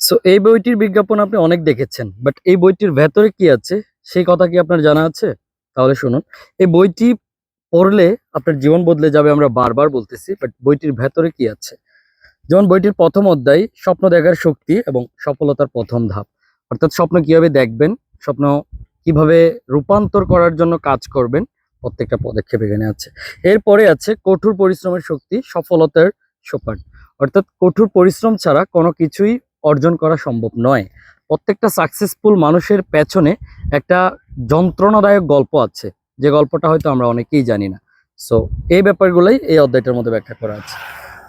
So এই বইটির বিজ্ঞাপন আপনি অনেক দেখেছেন বাট এই বইটির ভেতরে কি আছে? সেই কথা কি আপনার জানা আছে? তাহলে শুনুন, এই বইটি পড়লে আপনার জীবন বদলে যাবে আমরা বারবার বলতেছি বাট বইটির ভেতরে কি আছে? যেমন বইটির প্রথম অধ্যায়, স্বপ্ন দেখার শক্তি এবং সফলতার প্রথম ধাপ। অর্থাৎ স্বপ্ন কীভাবে দেখবেন, স্বপ্ন কীভাবে রূপান্তর করার জন্য কাজ করবেন, প্রত্যেকটা পদক্ষেপ এখানে আছে। এরপরে আছে কঠোর পরিশ্রমের শক্তি, সফলতার সোপান। অর্থাৎ কঠোর পরিশ্রম ছাড়া কোনো কিছুই অর্জন করা সম্ভব নয়। প্রত্যেকটা সাকসেসফুল মানুষের পেছনে একটা যন্ত্রণাদায়ক গল্প আছে। যে গল্পটা হয়তো আমরা অনেকেই জানি না। সো এই ব্যাপারগুলোই এই অধ্যায়টার মধ্যে ব্যাখ্যা করা আছে।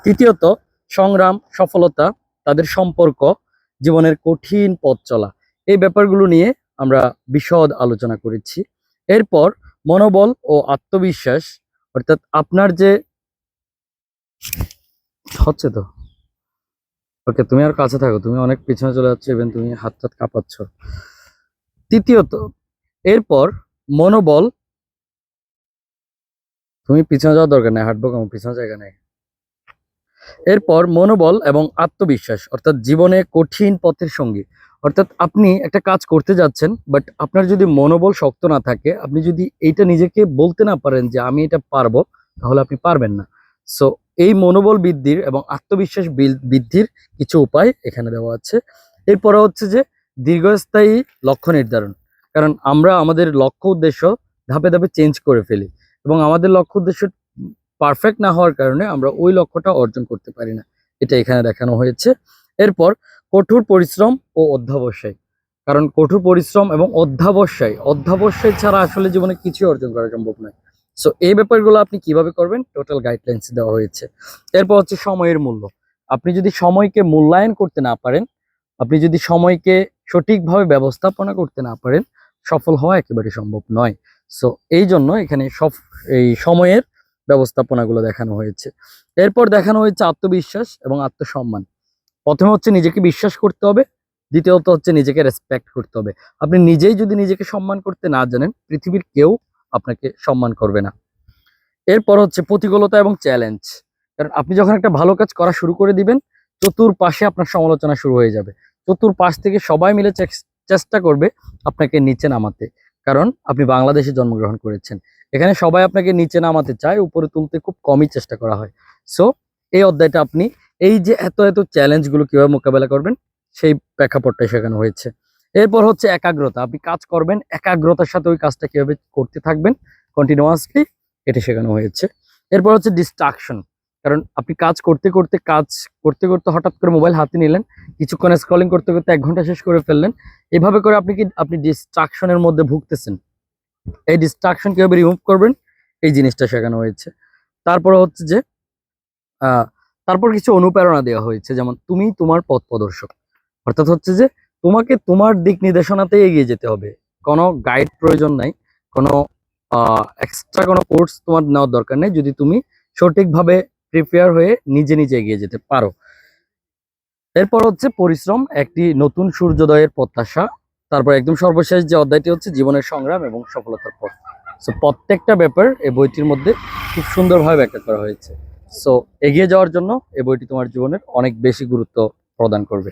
তৃতীয়ত, সংগ্রাম, সফলতা, তাদের সম্পর্ক, জীবনের কঠিন পথ চলা। এই ব্যাপারগুলো নিয়ে আমরা বিশদ আলোচনা করেছি। এরপর, মনোবল ও আত্মবিশ্বাস, অর্থাৎ আপনার যে হচ্ছে তো? ওকে, তুমি আর কাছে থাকো, তুমি অনেক পিছনে চলে যাচ্ছ ইভেন তুমি হাত হাত কাঁপাচ্ছ। তৃতীয়ত, এরপর মনোবল, তুমি পিছনে যাওয়ার দরকার নেই, হাঁটবো কেমন, পিছনে জায়গা নেই। এরপর মনোবল এবং আত্মবিশ্বাস, অর্থাৎ জীবনে কঠিন পথের সঙ্গী। অর্থাৎ আপনি একটা কাজ করতে যাচ্ছেন বাট আপনার যদি মনোবল শক্ত না থাকে, আপনি যদি এইটা নিজেকে বলতে না পারেন যে আমি এটা পারব, তাহলে আপনি পারবেন না। সো এই মনোবল বৃদ্ধির এবং আত্মবিশ্বাস বৃদ্ধির কিছু উপায় এখানে দেওয়া আছে। এরপরে হচ্ছে যে দীর্ঘস্থায়ী লক্ষ্য নির্ধারণ। কারণ আমরা আমাদের লক্ষ্য উদ্দেশ্য ধাপে ধাপে চেঞ্জ করে ফেলি এবং আমাদের লক্ষ্য উদ্দেশ্য পারফেক্ট না হওয়ার কারণে আমরা ওই লক্ষ্যটা অর্জন করতে পারি না। এটা এখানে দেখানো হয়েছে। এরপর কঠোর পরিশ্রম ও অধ্যাবসায়। কারণ কঠোর পরিশ্রম এবং অধ্যাবসায় অধ্যাবসায় ছাড়া আসলে জীবনে কিছুই অর্জন করা সম্ভব নয়। সো এই ব্যাপারগুলো আপনি কীভাবে করবেন? টোটাল গাইডলাইন্স দেওয়া হয়েছে। এরপর হচ্ছে সময়ের মূল্য। আপনি যদি সময়কে মূল্যায়ন করতে না পারেন, আপনি যদি সময়কে সঠিকভাবে ব্যবস্থাপনা করতে না পারেন, সফল হওয়া একেবারে সম্ভব নয়। সো এই জন্য এখানে সব এই সময়ের ব্যবস্থাপনাগুলো দেখানো হয়েছে। এরপর দেখানো হয়েছে আত্মবিশ্বাস এবং আত্মসম্মান। প্রথমে হচ্ছে নিজেকে বিশ্বাস করতে হবে, দ্বিতীয়ত হচ্ছে নিজেকে রেসপেক্ট করতে হবে। আপনি নিজেই যদি নিজেকে সম্মান করতে না জানেন, পৃথিবীর কেউ আপনাকে সম্মান করবে না। এরপর হচ্ছে প্রতিকূলতা এবং চ্যালেঞ্জ কারণ আপনি যখন একটা ভালো কাজ করা শুরু করে দিবেন, চতুর্পাশে আপনার সমালোচনা শুরু হয়ে যাবে। চতুর্পাশ থেকে সবাই মিলে চেষ্টা করবে আপনাকে নিচে নামাতে। কারণ আপনি বাংলাদেশে জন্মগ্রহণ করেছেন। এখানে সবাই আপনাকে নিচে নামাতে চায়, উপরে তুলতে খুব কমই চেষ্টা করা হয়। সো এই অধ্যায়টা আপনি এই যে এত এত চ্যালেঞ্জগুলো কীভাবে মোকাবেলা করবেন, সেই প্রেক্ষাপটটাই শেখানো হয়েছে। এরপর হচ্ছে একাগ্রতা। আপনি কাজ করবেন, একাগ্রতার সাথে ওই কাজটা কীভাবে করতে থাকবেন কন্টিনিউয়াসলি এটা শেখানো হয়েছে। এরপর হচ্ছে ডিস্ট্রাকশন কারণ আপনি কাজ করতে করতে, কাজ করতে করতে হঠাৎ করে মোবাইল হাতে নিলেন, কিছুক্ষণ স্ক্রলিং করতে করতে এক ঘণ্টা শেষ করে ফেললেন। এভাবে করে আপনি কি, আপনি ডিস্ট্রাকশনের মধ্যে ভুগতেছেন। এই ডিস্ট্রাকশন কীভাবে রিমুভ করবেন, এই জিনিসটা শেখানো হয়েছে। তারপরে হচ্ছে যে তারপর কিছু অনুপ্রেরণা দেওয়া হয়েছে। যেমন, তুমি তোমার পথ প্রদর্শক। অর্থাৎ হচ্ছে যে তোমাকে তোমার দিক নির্দেশনাতে এগিয়ে যেতে হবে। কোনো গাইড প্রয়োজন নাই, কোনো এক্সট্রা কোনো কোর্স তোমার নেওয়ার দরকার নেই, যদি তুমি সঠিকভাবে প্রিপেয়ার হয়ে নিজে নিজে এগিয়ে যেতে পারো। এরপর হচ্ছে পরিশ্রম, একটি নতুন সূর্যোদয়ের প্রত্যাশা, তারপর একদম সর্বশেষ যে অধ্যায়টি হচ্ছে জীবনের সংগ্রাম এবং সফলতার পথ। সো প্রত্যেকটা ব্যাপার এই বইটির মধ্যে খুব সুন্দরভাবে ব্যাখ্যা করা হয়েছে। সো এগিয়ে যাওয়ার জন্য এই বইটি তোমার জীবনের অনেক বেশি গুরুত্ব প্রদান করবে।